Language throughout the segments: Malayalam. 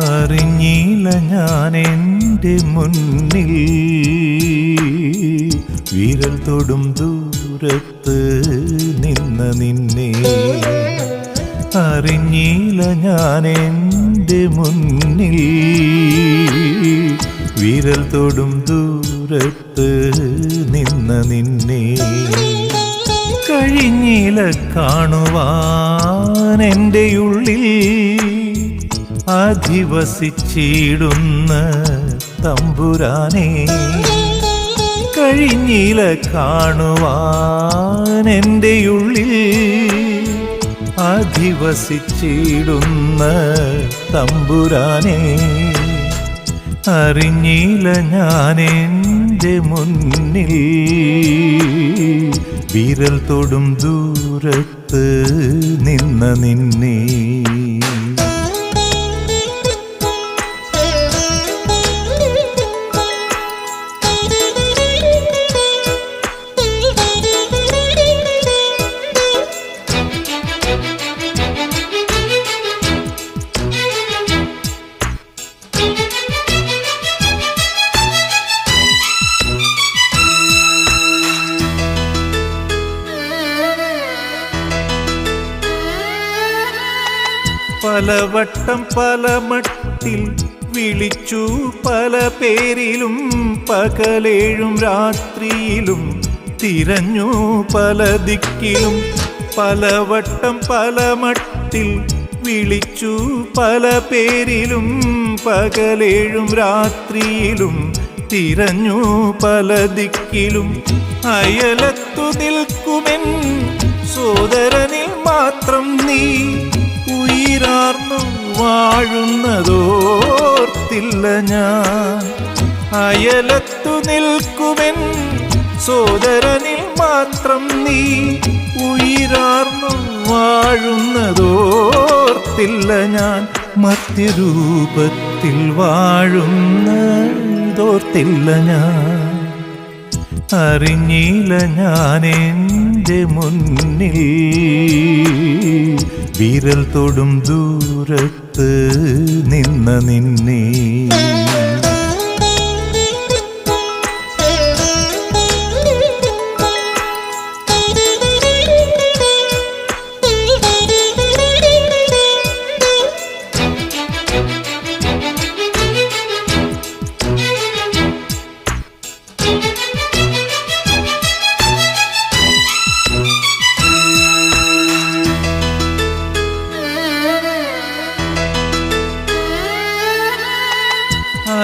അറിഞ്ഞില്ല ഞാൻ എന്റെ മുന്നിൽ. വിരൽ തൊടും ദൂരത്ത് നിന്ന നിന്നെ. അറിഞ്ഞില്ല ഞാൻ എന്റെ മുന്നിൽ. വിരൽ തൊടും ദൂരത്ത് നിന്ന നിന്നെ. കഴിഞ്ഞില്ല കാണുവാൻ എന്റെ ഉള്ളിൽ. അധിവസിച്ചിടുന്ന തമ്പുരാനെ കഴിഞ്ഞില കാണുവാൻ എന്റെ ഉള്ളിൽ അധിവസിച്ചിടുന്ന തമ്പുരാനെ അറിഞ്ഞില്ല ഞാനെന്റെ മുന്നിൽ. വിരൽ തൊടും ദൂരത്ത് നിന്ന നിന്നെ. പലവട്ടം പല മട്ടിൽ വിളിച്ചു പല പേരിലും പകലേഴും രാത്രിയിലും തിരഞ്ഞു പല ദിക്കിലും പലവട്ടം പല മട്ടിൽ വിളിച്ചു പല പേരിലും പകലേഴും രാത്രിയിലും തിരഞ്ഞു പല ദിക്കിലും അയലത്തു നിൽക്കുമെൻ സോദരനിൽ മാത്രം നീ ഉയരാർന്നു വാഴുന്നതോർത്തില്ല ഞാൻ. അയലത്തു നിൽക്കുമെൻ സോദരനിൽ മാത്രം നീ ഉയരാർന്നു വാഴുന്നതോർത്തില്ല ഞാൻ. മധ്യരൂപത്തിൽ വാഴുന്നതോർത്തില്ല ഞാൻ. അറിഞ്ഞില്ല ഞാൻ എന്റെ മുന്നിൽ. വിരൽ തൊടും ദൂരത്ത് നിന്ന നിന്നെ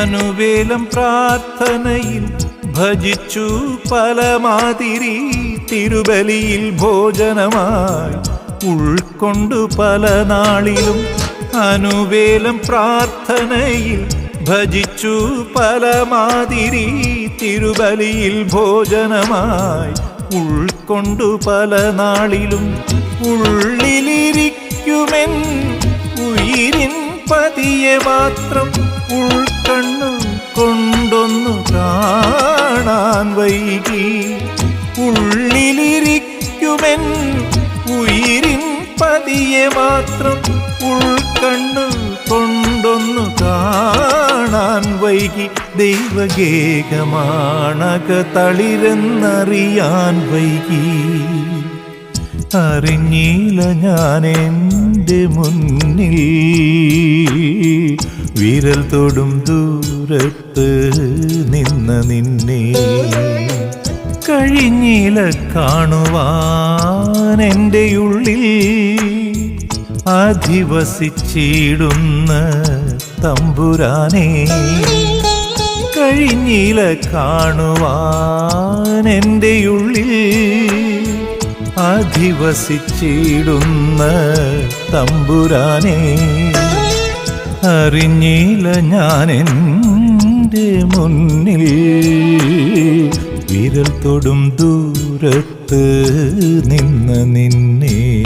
അനുവേലം പ്രാർത്ഥനയിൽ ഭജിച്ചു പല മാതിരി തിരുബലിയിൽ ഭോജനമായി ഉൾക്കൊണ്ടു പല നാളിലും അനുവേലം പ്രാർത്ഥനയിൽ ഭജിച്ചു പല മാതിരി തിരുബലിയിൽ ഭോജനമായി ഉൾക്കൊണ്ടു പല നാളിലും ഉള്ളിലിരിക്കുമെൻ ഉയിരിൻ പതിയെ മാത്രം ഉൾക്കണ്ണു കൊണ്ടൊന്നു കാണാൻ വൈകി. ഉള്ളിലിരിക്കുമെൻ ഉയിരിൻ പതിയെ മാത്രം ഉൾക്കണ്ണു കൊണ്ടൊന്നു കാണാൻ വൈകി. ദൈവഗേകമാണക തളിരെന്നറിയാൻ വൈകി. അറിഞ്ഞില്ല ഞാൻ എന്റെ മുന്നിൽ. വിരൽ തൊടും ദൂരത്ത് നിന്ന നിന്നെ കഴിഞ്ഞില കാണുവാൻ എന്റെ ഉള്ളിൽ അധിവസിച്ചിടുന്ന തമ്പുരാനെ കഴിഞ്ഞില കാണുവാൻ എന്റെ ഉള്ളിൽ അധിവസിച്ചിടുന്ന തമ്പുരാനെ അറിഞ്ഞില്ല ഞാൻ എന്റെ മുന്നിൽ. വിരൽ തൊടും ദൂരത്ത് നിന്ന നിന്നെ.